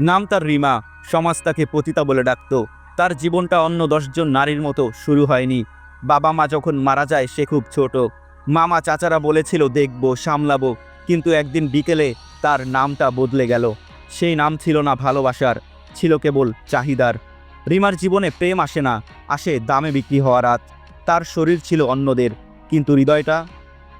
নাম তার রিমা। সমাজ তাকে পতিতা বলে ডাকত। তার জীবনটা অন্য দশজন নারীর মতো শুরু হয়নি। বাবা মা যখন মারা যায়, সে খুব ছোট। মামা চাচারা বলেছিল, দেখব, সামলাবো। কিন্তু একদিন বিকেলে তার নামটা বদলে গেল। সেই নাম ছিল না ভালোবাসার, ছিল কেবল চাহিদার। রিমার জীবনে প্রেম আসে না, আসে দামে বিক্রি হওয়া রাত। তার শরীর ছিল অন্যদের, কিন্তু হৃদয়টা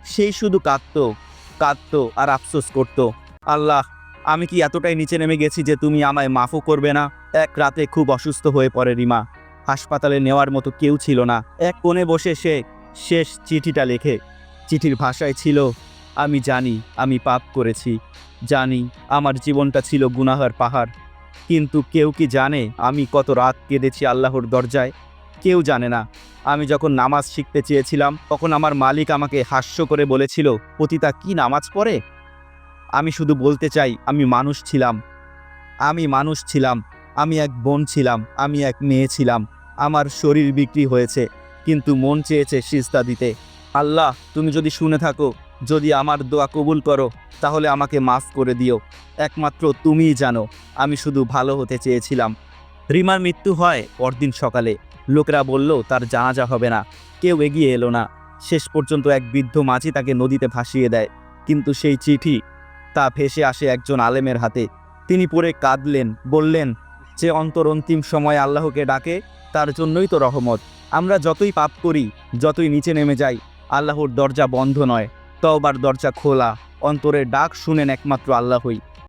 সেই শুধু কাঁদত কাঁদত আর আফসোস করত। আল্লাহ আমি কি এতটাই নিচে নেমে গেছি যে তুমি আমায় মাফও করবে না? এক রাতে খুব অসুস্থ হয়ে পড়ে রিমা। হাসপাতালে নেওয়ার মতো কেউ ছিল না। এক কোণে বসে সে শেষ চিঠিটা লেখে। চিঠির ভাষায় ছিল, আমি জানি, আমি পাপ করেছি। জানি, আমার জীবনটা ছিল গুনাহার পাহাড়। কিন্তু কেউ কি জানে আমি কত রাত কেঁদেছি আল্লাহর দরজায়? কেউ জানে না। আমি যখন নামাজ শিখতে চেয়েছিলাম, তখন আমার মালিক আমাকে হাস্য করে বলেছিল, পতিতা কি নামাজ পড়ে? আমি শুধু বলতে চাই, আমি মানুষ ছিলাম। আমি মানুষ ছিলাম, আমি এক বোন ছিলাম, আমি এক মেয়ে ছিলাম। আমার শরীর বিক্রি হয়েছে, কিন্তু মন চেয়েছে সিস্তা দিতে। আল্লাহ, তুমি যদি শুনে থাকো, যদি আমার দোয়া কবুল করো, তাহলে আমাকে মাফ করে দিও। একমাত্র তুমিই জানো, আমি শুধু ভালো হতে চেয়েছিলাম। রিমার মৃত্যু হয় পরদিন সকালে। লোকেরা বলল, তার জানাজা হবে না। কেউ এগিয়ে এলো না। শেষ পর্যন্ত এক বৃদ্ধ মাঝি তাকে নদীতে ভাসিয়ে দেয়। কিন্তু সেই চিঠি তা ভেসে আসে একজন আলেমের হাতে। তিনি পরে কাঁদলেন, বললেন, যে অন্তর অন্তিম সময় আল্লাহকে ডাকে, তার জন্যই তো রহমত। আমরা যতই পাপ করি, যতই নিচে নেমে যাই, আল্লাহর দরজা বন্ধ নয়। তওবার দরজা খোলা। অন্তরের ডাক শুনেন একমাত্র আল্লাহই।